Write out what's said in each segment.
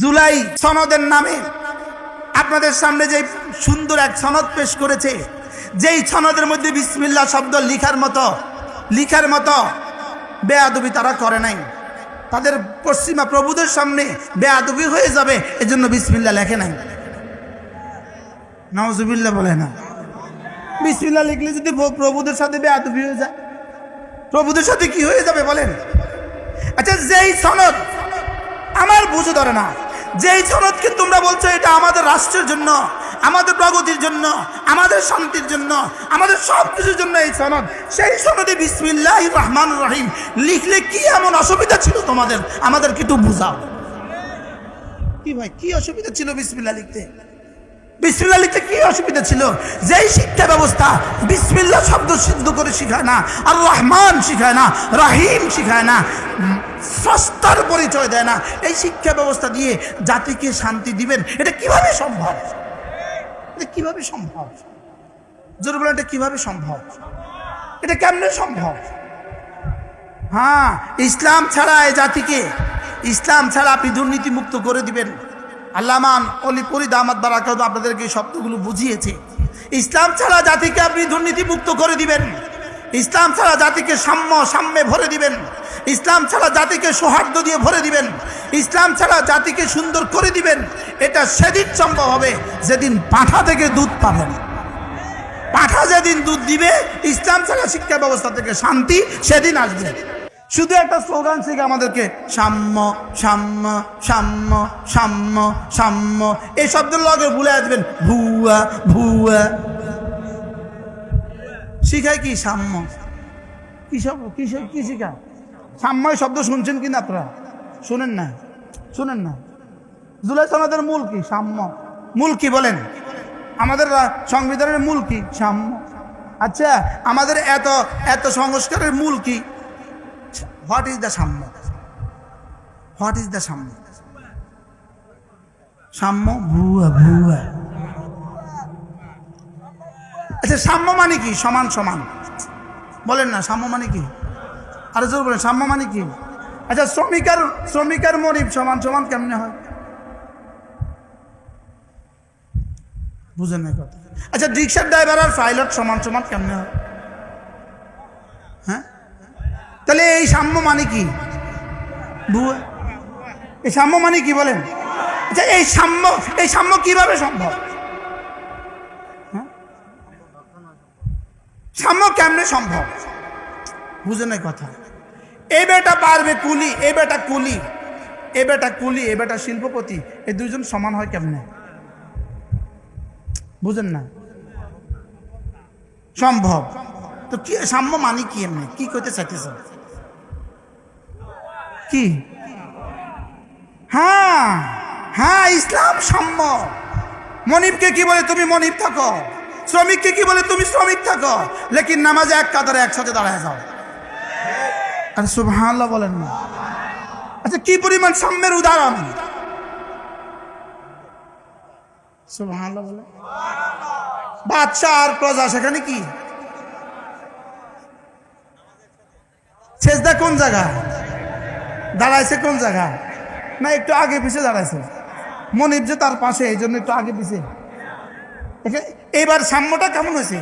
জুলাই সনদের নামে। আপনাদের সামনে যে সুন্দর এক সনদ পেশ করেছে, যেই সনদের মধ্যে বিসমিল্লা শব্দ লিখার মতো লিখার মতো বেয়াদবি তারা করে নাই। তাদের পশ্চিমা প্রভুদের সামনে বেয়াদবি হয়ে যাবে, এজন্য বিসমিল্লা লেখে নাই। নওয়াজুবিল্লা বলে না। বিসমিল্লা লিখলে যদি প্র- প্রভুদের সাথে বেয়াদবি হয়ে যায়, প্রভুদের সাথে কি হয়ে যাবে বলেন? আচ্ছা যেই সনদ আমার বুঝে ধরে না যেই সনদকে তোমরা বলছো, এটা আমাদের রাষ্ট্রের জন্য, আমাদের প্রগতির জন্য, আমাদের শান্তির জন্য, আমাদের সব কিছুর জন্য এই সনদ। সেই সনদে বিসমিল্লাহ রহমান রহিম লিখলে কি এমন অসুবিধা ছিল তোমাদের? আমাদেরকে একটু বুঝাও। কি ভাই, কি অসুবিধা ছিল বিসমিল্লা লিখতে? বিসমিল্লা লিখতে কি অসুবিধা ছিল? যেই শিক্ষা ব্যবস্থা বিসমিল্লা শব্দ সিদ্ধ করে শিখায় না, আর রহমান শিখায় না, রাহিম শিখায় না, স্রষ্টার পরিচয় দেয় না, এই শিক্ষা ব্যবস্থা দিয়ে জাতিকে শান্তি দিবেন, এটা কীভাবে সম্ভব? এটা কীভাবে সম্ভব? জোর বলেন, এটা কীভাবে সম্ভব? এটা কেমনে সম্ভব? হ্যাঁ ইসলাম ছাড়া এই জাতিকে, ইসলাম ছাড়া আপনি দুর্নীতি মুক্ত করে দিবেন। আল্লামান অলি ফরিদ আহমদ বারাকাত আপনাদেরকে এই শব্দগুলো বুঝিয়েছে। ইসলাম ছাড়া জাতিকে আপনি দুর্নীতি মুক্ত করে দিবেন। ইসলাম ছাড়া জাতিকে সাম্য সাম্যে ভরে দিবেন। ইসলাম ছাড়া জাতিকে সৌহার্দ্য দিয়ে ভরে দিবেন। ইসলাম ছাড়া জাতিকে সুন্দর করে দিবেন। এটা সেদিন সম্ভব হবে যেদিন পাঠা থেকে দুধ পাবেন। পাঠা যেদিন দুধ দিবে, ইসলাম ছাড়া শিক্ষা ব্যবস্থা থেকে শান্তি সেদিন আসবে। শুধু একটা স্লোগান শিখে আমাদেরকে, সাম্য সাম্য সাম্য সাম্য সাম্য। এই শব্দের লগে ভুলে আসবেন, ভুয়া ভুয়া। শিখায় কি সাম্য? কি সব, কি কি শিখা? সাম্য শব্দ শুনছেন কি না আপনারা? শুনেন না শুনেন না। জুলাই সমাজের মূল কি? সাম্য। মূল কি বলেন? আমাদের সংবিধানের মূল কি? সাম্য। আচ্ছা আমাদের এত এত সংস্কারের মূল কি? হোয়াট ইজ দ্য সাম্য? হোয়াট ইজ দ্য সাম্য? সাম্য? ভুয়া ভুয়া। আচ্ছা সাম্য মানে কি? সমান সমান। বলেন না, সাম্য মানে কি? আরে জোর বলেন, সাম্য মানে কি? আচ্ছা শ্রমিকার শ্রমিকার মরিব সমান সমান কেমনে হয়? বুঝেন না কথা। আচ্ছা রিক্সার ড্রাইভার আর পাইলট সমান সমান কেমনে হ্যাঁ? তাহলে এই সাম্য মানে কি? ভুয়া। এই সাম্য মানে কি বলেন? আচ্ছা এই সাম্য এই সাম্য কীভাবে সম্ভব? হ্যাঁ? সাম্য কেমনে সম্ভব? বুঝে নাই কথা। এই বেটা পারবে কুলি এই বেটা কুলি, এ বেটা কুলি, এ বেটা শিল্পপতি এই দুইজন সমান হয় কেমনে? বুঝেন না? সম্ভব। তো কি, সাম্য মানে কি এমনি? কি করতে চাইতেছ কি? হ্যাঁ হ্যাঁ ইসলাম সাম্য মনিবকে কি বলে তুমি মনিব থাকো? শ্রমিককে কি বলে তুমি শ্রমিক থাকো? লেকিন নামাজে এক কাতারে একসাথে দাঁড়ায় যাও। আর সুবহানাল্লাহ বলেন না। আচ্ছা কি পরিমাণ সাম্যের উদাহরণ? বলে বাদশাহ আর প্রজা, সেখানে কি? শেষদা কোন জায়গা দাঁড়াইছে কোন জায়গা? না, একটু আগে পিছিয়ে দাঁড়াইছে। মনিব যে তার পাশে, এই জন্য একটু আগে পিছিয়ে এইবার সাম্যটা কেমন হয়েছে?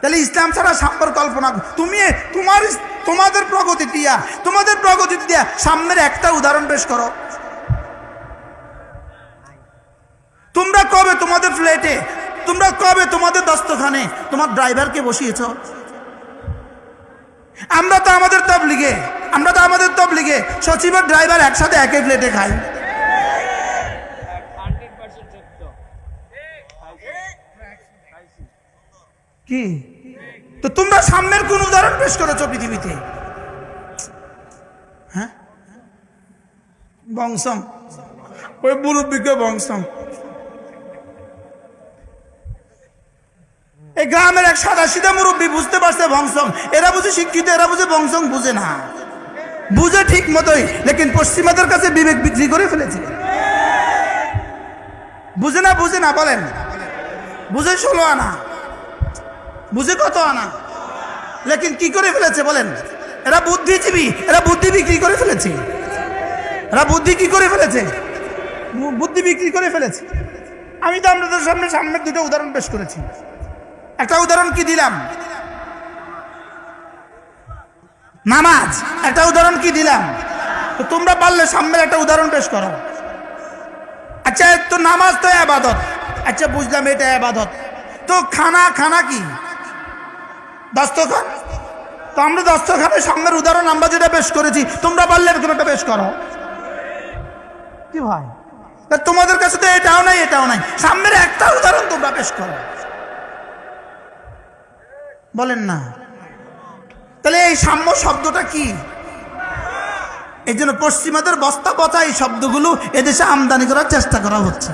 তাহলে ইসলাম ছাড়া সাম্যর কল্পনা তুমি তোমার তোমাদের প্রগতি দিয়া, তোমাদের প্রগতি দিয়া সাম্যের একটা উদাহরণ পেশ করো। তোমরা কবে তোমাদের ফ্ল্যাটে, তোমরা কবে তোমাদের দস্তখানে, তোমার ড্রাইভারকে বসিয়েছ? আমরা তো আমাদের তবলিগে আমরা তো আমাদের তবলিগে সচিবের ড্রাইভার একসাথে একই প্লেটে খাই। কি? তো তোমরা সামনের কোন উদাহরণ পেশ করেছ পৃথিবীতে? হ্যাঁ? বংশম। ওই মুরব্বীকে বংশম। এই গ্রামের এক সাদা সিধা মুরব্বী বুঝতে পারছে বংশম। এরা বুঝে শিক্ষিত, এরা বুঝে বংশম বুঝে না। বুঝে ঠিক মতোই, লেকিন পশ্চিমাদের কাছে বিবেক বিক্রি করে ফেলেছে। বুঝে না বুঝে না, বলেন। বুঝে ষোলো আনা। বুঝে কত আনা? লেকিন কি করে ফেলেছে, বলেন। এরা বুদ্ধিজীবী, এরা বুদ্ধি বিক্রি করে ফেলেছে। এরা বুদ্ধি কি করে ফেলেছে? বুদ্ধি বিক্রি করে ফেলেছে। আমি তো আপনাদের সামনে সামনে দুটো উদাহরণ পেশ করেছি। একটা উদাহরণ কি দিলাম? নামাজ, একটা উদাহরণ কি দিলাম? তো তোমরা পারলে সামনের একটা উদাহরণ পেশ করো। আচ্ছা তো নামাজ তো আবাদত। আচ্ছা বুঝলাম, এটা আবাদত। তো খানা খানা কি? দস্তখান। তো আমরা দস্তখানের সামনের উদাহরণ আমরা যেটা পেশ করেছি, তোমরা পারলে একটা পেশ করো। কি ভাই? তা তোমাদের কাছে তো এটাও নাই এটাও নাই। সামনের একটা উদাহরণ তোমরা পেশ করো। বলেন না। তাহলে এই সাম্য শব্দটা কি? এই জন্য পশ্চিমাদের বস্তা পচা এই শব্দগুলো এদেশে আমদানি করার চেষ্টা করা হচ্ছে।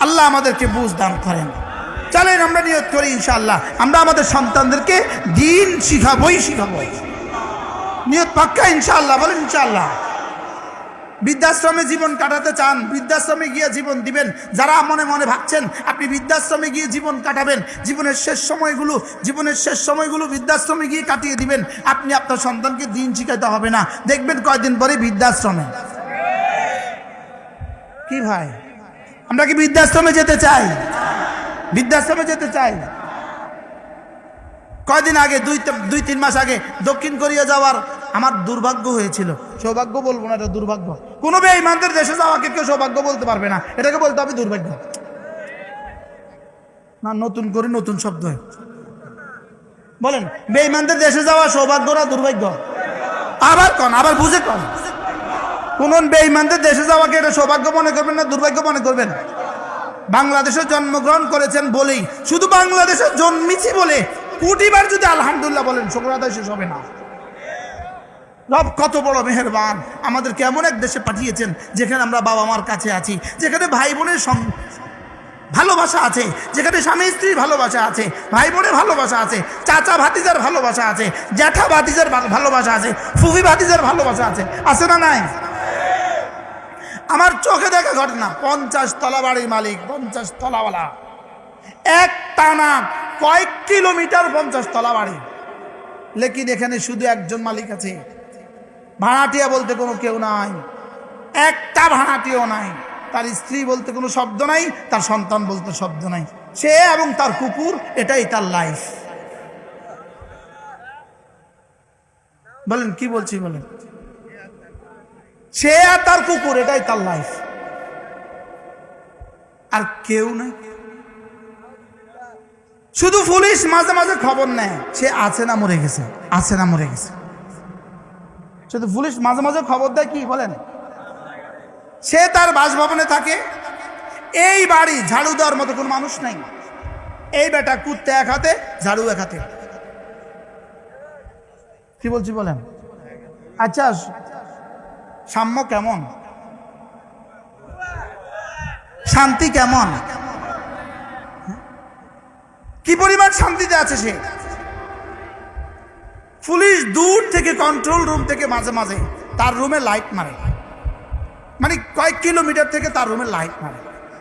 আল্লাহ আমাদেরকে বুঝ দান করেন। চলেন আমরা নিয়ত করি ইনশাল্লাহ আমরা আমাদের সন্তানদেরকে দিন শিখাবই শিখাবো। নিয়ত পাক্কা ইনশাল্লাহ বলেন ইনশাআল্লাহ। বৃদ্ধাশ্রমে জীবন কাটাতে চান, বৃদ্ধাশ্রমে গিয়ে জীবন দিবেন। যারা মনে মনে ভাবছেন, আপনি বৃদ্ধাশ্রমে গিয়ে জীবন কাটাবেন, জীবনের শেষ সময়গুলো, জীবনের শেষ সময়গুলো বৃদ্ধাশ্রমে গিয়ে কাটিয়ে দিবেন। আপনি আপনার সন্তানকে দিন শিখাতে হবে না। দেখবেন কয়দিন পরে বৃদ্ধাশ্রমে। কি ভাই? আমরা কি বৃদ্ধাশ্রমে যেতে চাই? বৃদ্ধাশ্রমে যেতে চাই? কয়দিন আগে, দুই দুই, তিন মাস আগে দক্ষিণ কোরিয়া যাওয়ার আমার দুর্ভাগ্য হয়েছিল। সৌভাগ্য বলব না এটা দুর্ভাগ্য। কোনো বেঈমানদের দেশে যাওয়াকে কেউ সৌভাগ্য বলতে পারবে না। এটাকে বলতে হবে দুর্ভাগ্য। না নতুন করে নতুন শব্দ হয়। বলেন বেঈমানদের দেশে যাওয়া সৌভাগ্য না দুর্ভাগ্য? আবার কন আবার বুঝে কন। কোন বেঈমানদের দেশে যাওয়াকে এটা সৌভাগ্য মনে করবেন না দুর্ভাগ্য মনে করবেন? বাংলাদেশে জন্মগ্রহণ করেছেন বলেই। শুধু বাংলাদেশে জন্মিছি বলে কোটিবার যদি আলহামদুলিল্লাহ বলেন শুক্রাদায় শেষ হবে না। রব কত বড় মেহেরবান। আমাদেরকে এমন এক দেশে পাঠিয়েছেন, যেখানে আমরা বাবা মার কাছে আছি, যেখানে ভাই বোনের ভালোবাসা আছে, যেখানে স্বামী স্ত্রীর ভালোবাসা আছে ভাই বোনের ভালোবাসা আছে, চাচা ভাতিজার ভালোবাসা আছে, জ্যাঠা ভাতিজার ভালোবাসা আছে, ফুফি ভাতিজার ভালোবাসা আছে। আছে না নাই? আমার চোখে দেখা ঘটনা, পঞ্চাশ তলা বাড়ির মালিক, পঞ্চাশ তলাওয়ালা। এক টানা কয়েক কিলোমিটার পঞ্চাশ তলা বাড়ি। লেকিন এখানে শুধু একজন মালিক আছে। ভাড়াটিয়া বলতে কোনো কেউ নাই। একটা ভাড়াটিও নাই। তার স্ত্রী বলতে কোনো শব্দ নাই, তার সন্তান বলতে শব্দ নাই। সে এবং তার কুকুর, এটাই তার লাইফ বলেন, কি বলছি বলেন? সে আর তার কুকুর, এটাই তার লাইফ আর কেউ নাই। শুধু পুলিশ মাঝে মাঝে খবর নেয়, সে আছে না মরে গেছে, আছে না মরে গেছে। শুধু পুলিশ মাঝে মাঝে খবর দেয় কি বলেন? সে তার বাসভবনে থাকে। এই বাড়ি ঝাড়ু দেওয়ার মতো কোনো মানুষ নাই। এই বেটা কুত্তে এক হাতে, ঝাড়ু এক হাতে। কি বলছি বলেন? আচ্ছা সাম্য কেমন? শান্তি কেমন? কি পরিমাণ শান্তিতে আছে সে? পুলিশ দূর থেকে কন্ট্রোল রুম থেকে মাঝে মাঝে তার রুমে লাইট মারে। মানে কয়েক কিলোমিটার থেকে তার রুমে লাইট মারে।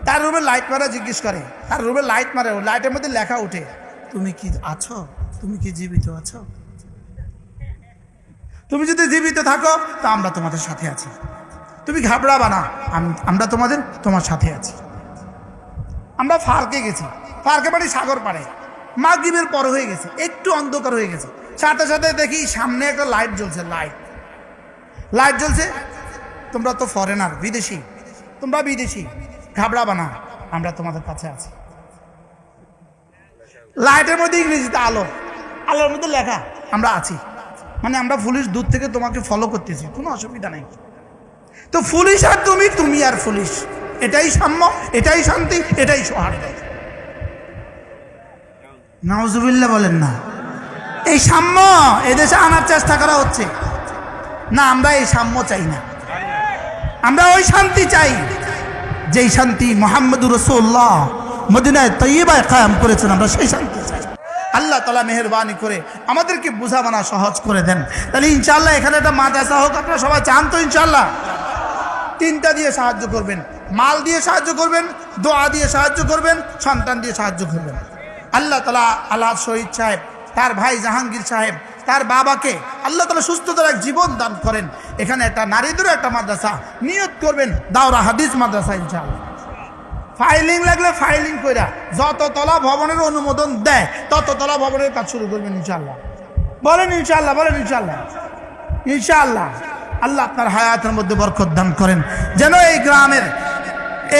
তার রুমে লাইট মারা জিজ্ঞেস করে, তার রুমে লাইট মারে লাইটের মধ্যে লেখা উঠে তুমি কি আছো? তুমি কি জীবিত আছো? তুমি যদি জীবিত থাকো, তা আমরা তোমাদের সাথে আছি। তুমি ঘাবড়াবা না, আম- আমরা তোমাদের, তোমার সাথে আছি। আমরা ফার্কে গেছি। ফার্কে বাড়ি সাগর পাড়ে। মাগরিবের পর হয়ে গেছে, একটু অন্ধকার হয়ে গেছে। সাথে সাথে দেখি সামনে একটা লাইট জ্বলছে লাইট লাইট জ্বলছে? তোমরা তো ফরেনার বিদেশি। তোমরা বিদেশি। ঘাবড়াবা না, আমরা তোমাদের কাছে আছি। লাইটের মধ্যে ইংরেজিতে আলো। আলোর মধ্যে লেখা, আমরা আছি। মানে আমরা পুলিশ দূর থেকে তোমাকে ফলো করতেছি, কোনো অসুবিধা নেই। তো পুলিশ আর তুমি তুমি আর পুলিশ এটাই সাম্য, এটাই শান্তি, এটাই সৌহার্দ্য। নওজুবিল্লা বলেন না। এই সাম্য এদেশে আনার চেষ্টা করা হচ্ছে। না, আমরা এই সাম্য চাই না। আমরা ওই শান্তি চাই, যেই শান্তি মোহাম্মদুর রসুল্লাহ মদিনায় তৈবায় কায়াম করেছেন, আমরা সেই শান্তি চাই। আল্লাহ তালা মেহরবানি করে আমাদেরকে বোঝাবানা সহজ করে দেন। তাহলে ইনশাল্লাহ এখানে একটা মাদ্রাসা হোক, আপনারা সবাই চান তো ইনশাল্লাহ তিনটা দিয়ে সাহায্য করবেন, মাল দিয়ে সাহায্য করবেন, দোয়া দিয়ে সাহায্য করবেন, সন্তান দিয়ে সাহায্য করবেন। আল্লাহ তালা আল্লাহ শহীদ সাহেব তার ভাই জাহাঙ্গীর সাহেব, তার বাবাকে আল্লাহ তালা সুস্থতার এক জীবন দান করেন। এখানে একটা নারীদেরও একটা মাদ্রাসা, নিয়ত করবেন, দাওরা হাদিস মাদ্রাসা ইনশাআল্লাহ। ফাইলিং লাগলে ফাইলিং কইরা, যত তলা ভবনের অনুমোদন দেয়, তত তলা ভবনের কাজ শুরু করবেন ইনশাআল্লাহ। বলেন ইনশাআল্লাহ বলেন ইনশাআল্লাহ। ইনশাআল্লাহ। আল্লাহ আপনার হায়াতের মধ্যে বরকত দান করেন। যেন এই গ্রামের,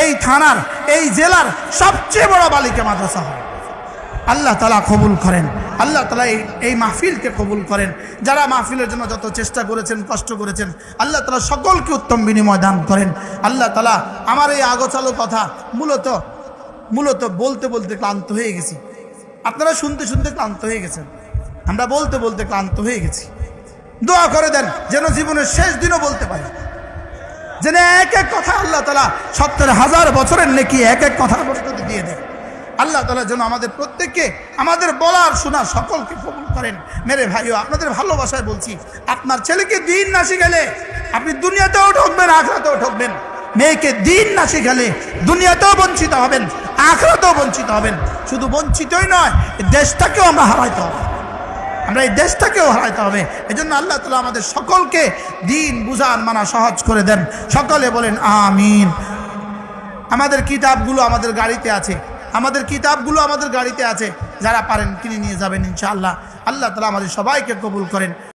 এই থানার, এই জেলার সবচেয়ে বড় বালিকা মাদ্রাসা হয়। আল্লাহ তালা কবুল করেন। আল্লাহ তালা এই এই মাহফিলকে কবুল করেন। যারা মাহফিলের জন্য যত চেষ্টা করেছেন, কষ্ট করেছেন, আল্লাহ তালা সকলকে উত্তম বিনিময় দান করেন। আল্লাহ তালা আমার এই আগোছালো কথা মূলত মূলত বলতে বলতে ক্লান্ত হয়ে গেছি। আপনারা শুনতে শুনতে ক্লান্ত হয়ে গেছেন। আমরা বলতে বলতে ক্লান্ত হয়ে গেছি। দোয়া করে দেন যেন জীবনের শেষ দিনও বলতে পারি। যেন এক এক কথা আল্লাহ তালা সত্তর হাজার বছরের নেকি এক এক কথার প্রস্তুতি দিয়ে দেয় আল্লাহ তালা যেন আমাদের প্রত্যেককে আমাদের বলার শোনা সকলকে কবুল করেন। মেরে ভাইও, আপনাদের ভালোবাসায় বলছি, আপনার ছেলেকে দিন না শিখালে আপনি দুনিয়াতেও ঠকবেন, আখড়াতেও ঠকবেন। মেয়েকে দিন না শিখালে দুনিয়াতেও বঞ্চিত হবেন, আখড়াতেও বঞ্চিত হবেন। শুধু বঞ্চিতই নয় দেশটাকেও আমরা হারাইতে হবে। আমরা এই দেশটাকেও হারাইতে হবে। এই জন্য আল্লাহ তালা আমাদের সকলকে দিন বুঝান মানা সহজ করে দেন। সকলে বলেন, আমিন। আমাদের কিতাবগুলো আমাদের গাড়িতে আছে। আমাদের কিতাবগুলো আমাদের গাড়িতে আছে, যারা পারেন কিনে নিয়ে যাবেন ইনশাআল্লাহ। আল্লাহ তালা আমাদের সবাইকে কবুল করেন।